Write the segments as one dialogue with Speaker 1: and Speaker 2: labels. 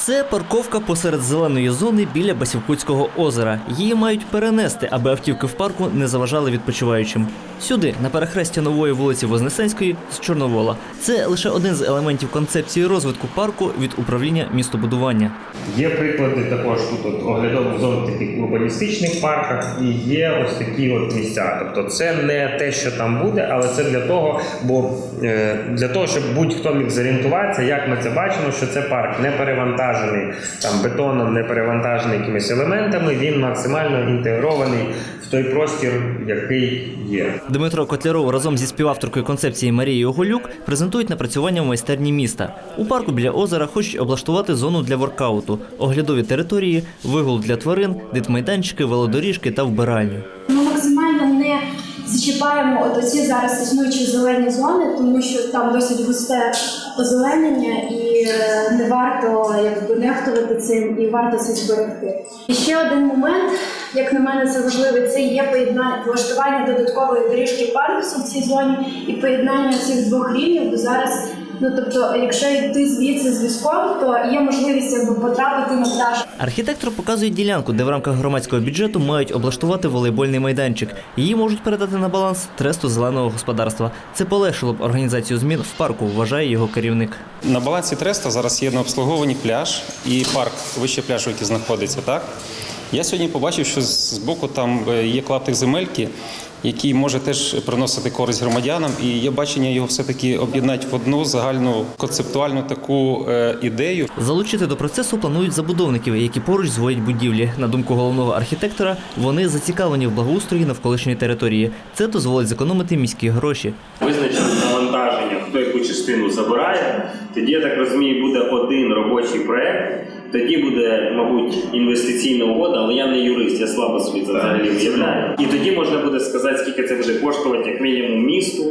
Speaker 1: Це парковка посеред зеленої зони біля Басівкутського озера. Її мають перенести, аби автівки в парку не заважали відпочиваючим. Сюди, на перехресті нової вулиці Вознесенської з Чорновола. Це лише один з елементів концепції розвитку парку від управління містобудування.
Speaker 2: Є приклади також тут оглядових зон таких урбаністичних парках і є ось такі от місця. Тобто це не те, що там буде, але це для того, бо е, для того, щоб будь-хто міг зорієнтуватися, як ми це бачимо, що це парк не перевантажений там бетоном, не перевантажений якимись елементами. Він максимально інтегрований в той простір, який є.
Speaker 1: Дмитро Котляров разом зі співавторкою концепції Марією Голюк презентують напрацювання в майстерні міста. У парку біля озера хочуть облаштувати зону для воркауту, оглядові території, вигул для тварин, дитмайданчики, велодоріжки та вбиральню.
Speaker 3: Зачіпаємо от оці зараз існуючі зелені зони, тому що там досить густе озеленення і е, не варто якби нехтувати цим і варто це зберегти. І ще один момент, як на мене, це важливий, це є поєднання влаштування додаткової доріжки паркусу в цій зоні і поєднання цих двох рівнів, бо зараз. Ну тобто, якщо йти звідси з візком, то є можливість якби потрапити на пляж.
Speaker 1: Архітектор показує ділянку, де в рамках громадського бюджету мають облаштувати волейбольний майданчик. Її можуть передати на баланс тресту зеленого господарства. Це полегшило б організацію змін в парку, вважає його керівник.
Speaker 4: На балансі треста зараз є на обслуговуванні пляж і парк вище пляжу, який знаходиться. Так я сьогодні побачив, що з боку там е, є клаптик земельки, який може теж приносити користь громадянам, і є бачення його все-таки об'єднати в одну загальну концептуальну таку е, ідею.
Speaker 1: Залучити до процесу планують забудовників, які поруч зводять будівлі. На думку головного архітектора, вони зацікавлені в благоустрої навколишньої території. Це дозволить зекономити міські гроші.
Speaker 2: Визначено хто яку частину забирає. Тоді, я так розумію, буде один робочий проєкт, Тоді буде, мабуть, інвестиційна угода, але я не юрист, я слабо собі це взагалі уявляю. І тоді можна буде сказати, скільки це буде коштувати як мінімум місту,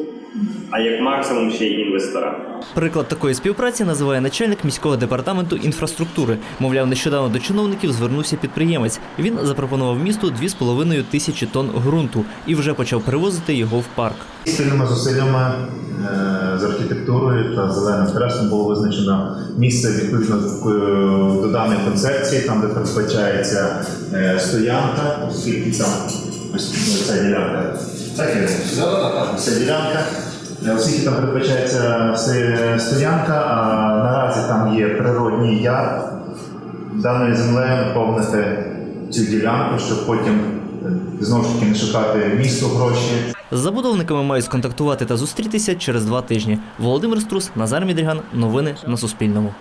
Speaker 2: а як максимум ще й інвесторам.
Speaker 1: Приклад такої співпраці називає начальник міського департаменту інфраструктури. Мовляв, нещодавно до чиновників звернувся підприємець. Він запропонував місту 2,5 тисячі тонн ґрунту і вже почав перевозити його в парк.
Speaker 5: Спільними зусиллями е, з архітектурою та зеленим хрестом було визначено місце відповідно до- до даної концепції, там де передбачається е, стоянка, оскільки там ось ось ця ділянка. Так, Ця ділянка. Е, Оскільки там передбачається стоянка, а наразі там є природній яр, даною землею наповнити цю ділянку, щоб потім е, знову ж таки не шукати місто гроші.
Speaker 1: З забудовниками мають сконтактувати та зустрітися через два тижні. Володимир Струс, Назар Мідріган. Новини на Суспільному.